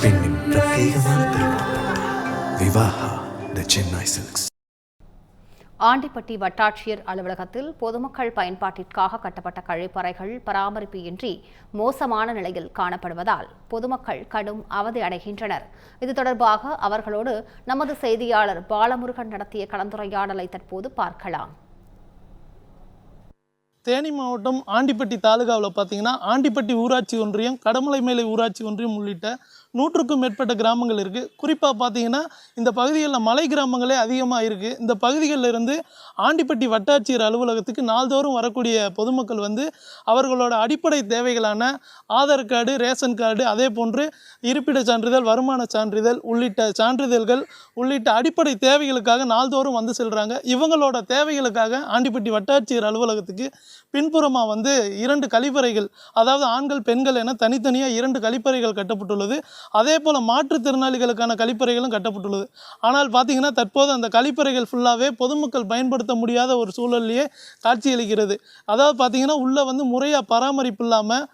பெண்ணின் பிரத்யேகமான திருமணம் விவாஹா த சென்னை சில்க்ஸ் ஆண்டிப்பட்டி வட்டாட்சியர் அலுவலகத்தில் பொதுமக்கள் பயன்பாட்டிற்காக கட்டப்பட்ட கழிப்பறைகள் பராமரிப்பு இன்றி மோசமான நிலையில் காணப்படுவதால் பொதுமக்கள் கடும் அவதி அடைகின்றனர். இது தொடர்பாக அவர்களோடு நமது செய்தியாளர் பாலமுருகன் நடத்திய கலந்துரையாடலை தற்போது பார்க்கலாம். தேனி மாவட்டம் ஆண்டிப்பட்டி தாலுகாவில் பார்த்தீங்கன்னா ஆண்டிப்பட்டி ஊராட்சி ஒன்றியம் கடமலை மேலை ஊராட்சி ஒன்றியம் உள்ளிட்ட நூற்றுக்கும் மேற்பட்ட கிராமங்கள் இருக்குது குறிப்பாக பார்த்தீங்கன்னா இந்த பகுதிகளில் மலை கிராமங்களே அதிகமாக இருக்குது இந்த பகுதிகளில் இருந்து ஆண்டிப்பட்டி வட்டாட்சியர் அலுவலகத்துக்கு நாள்தோறும் வரக்கூடிய பொதுமக்கள் வந்து அவர்களோட அடிப்படை தேவைகளான ஆதார் கார்டு ரேஷன் கார்டு அதே போன்று இருப்பிட சான்றிதழ் வருமான சான்றிதழ் உள்ளிட்ட சான்றிதழ்கள் உள்ளிட்ட அடிப்படை தேவைகளுக்காக நாள்தோறும் வந்து செல்கிறாங்க இவங்களோட தேவைகளுக்காக ஆண்டிப்பட்டி வட்டாட்சியர் அலுவலகத்துக்கு பின்புறமாக வந்து இரண்டு கழிப்பறைகள் அதாவது ஆண்கள் பெண்கள் என தனித்தனியாக இரண்டு கழிப்பறைகள் கட்டப்பட்டுள்ளது. அதே போல் மாற்றுத்திறனாளிகளுக்கான கழிப்பறைகளும் கட்டப்பட்டுள்ளது. ஆனால் பார்த்திங்கன்னா தற்போது அந்த கழிப்பறைகள் ஃபுல்லாகவே பொதுமக்கள் பயன்படுத்த முடியாத ஒரு சூழல்லையே காட்சியளிக்கிறது. அதாவது பார்த்தீங்கன்னா உள்ளே வந்து முறையாக பராமரிப்பு இல்லாமல்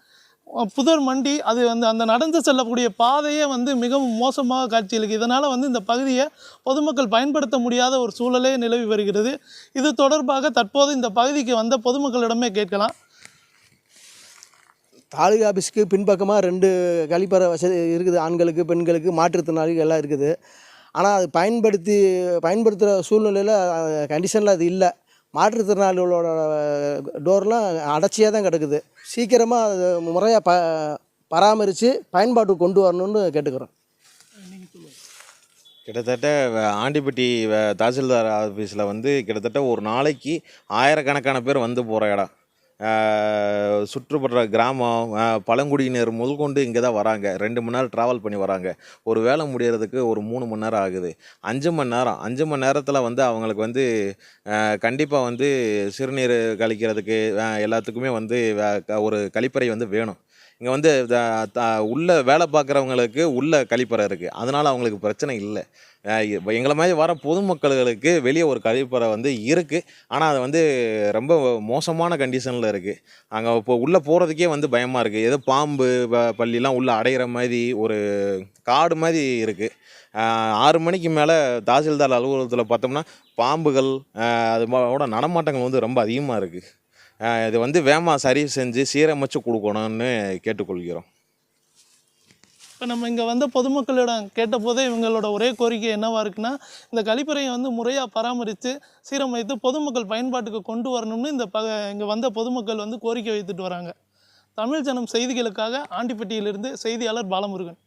புதர் மண்டி அது வந்து அந்த நடந்து செல்லக்கூடிய பாதையே வந்து மிகவும் மோசமாக காட்சியளிக்கு இதனால் வந்து இந்த பகுதியை பொதுமக்கள் பயன்படுத்த முடியாத ஒரு சூழலே நிலவி வருகிறது. இது தொடர்பாக தற்போது இந்த பகுதிக்கு வந்த பொதுமக்களிடமே கேட்கலாம். தாலுகா ஆஃபீஸ்க்கு பின்பக்கமாக ரெண்டு கழிப்பறை வசதி இருக்குது. ஆண்களுக்கு பெண்களுக்கு மாற்றுத்திறனாளிகள் எல்லாம் இருக்குது. ஆனால் அது பயன்படுத்தி பயன்படுத்துகிற சூழ்நிலையில் கண்டிஷனில் அது இல்லை. மாற்றுத்திறனாளிகளோட டோர்லாம் அடைச்சியாக தான் கிடக்குது. சீக்கிரமாக அது முறையாக ப பராமரித்து பயன்பாட்டுக்கு கொண்டு வரணும்னு கேட்டுக்கிறோம். கிட்டத்தட்ட வ- ஆண்டிப்பட்டி வ- தாசில்தார் ஆஃபீஸில் வந்து கிட்டத்தட்ட ஒரு நாளைக்கு ஆயிரக்கணக்கான பேர் வந்து போகிற இடம். சுற்றுப்படுற சுற்றுப்புற கிராமம் பழங்குடியினர் முதற்கொண்டு இங்கே தான் வராங்க. ரெண்டு மணி நேரம் ட்ராவல் பண்ணி வராங்க. ஒரு வேலை முடியறதுக்கு ஒரு மூணு மணி நேரம் ஆகுது. அஞ்சு மணி நேரம். அஞ்சு மணி நேரத்தில் வந்து அவங்களுக்கு வந்து கண்டிப்பாக வந்து சிறுநீர் கழிக்கிறதுக்கு எல்லாத்துக்குமே வந்து ஒரு கழிப்பறை வந்து வேணும். இங்கே வந்து த- த- உள்ள வேலை பார்க்குறவங்களுக்கு உள்ள கழிப்பறை இருக்குது அதனால் அவங்களுக்கு பிரச்சனை இல்லை. எங்களை மாதிரி வர பொதுமக்களுக்கு வெளியே ஒரு கழிப்பறை வந்து இருக்குது ஆனால் அது வந்து ரொம்ப மோசமான கண்டிஷனில் இருக்குது அங்கே இப்போ உள்ளே போகிறதுக்கே வந்து பயமாக இருக்குது ஏதோ பாம்பு பள்ளிலாம் உள்ளே அடையிற மாதிரி ஒரு காடு மாதிரி இருக்குது ஆறு மணிக்கு மேலே தாசில்தார் அலுவலகத்தில் பார்த்தோம்னா பாம்புகள் அது நடமாட்டங்கள் வந்து ரொம்ப அதிகமாக இருக்குது இது வந்து வேமா சரி செஞ்சு சீரமைச்சு கொடுக்கணும்னு கேட்டுக்கொள்கிறோம். இப்போ நம்ம இங்கே வந்த பொதுமக்களிடம் கேட்டபோதே இவங்களோட ஒரே கோரிக்கை என்னவாக இருக்குன்னா இந்த கழிப்பறையை வந்து முறையாக பராமரித்து சீரமைத்து பொதுமக்கள் பயன்பாட்டுக்கு கொண்டு வரணும்னு இந்த ப இங்கே வந்த பொதுமக்கள் வந்து கோரிக்கை வைத்துட்டு வராங்க. தமிழ் ஜனம் செய்திகளுக்காக ஆண்டிப்பட்டியிலிருந்து செய்தியாளர் பாலமுருகன்.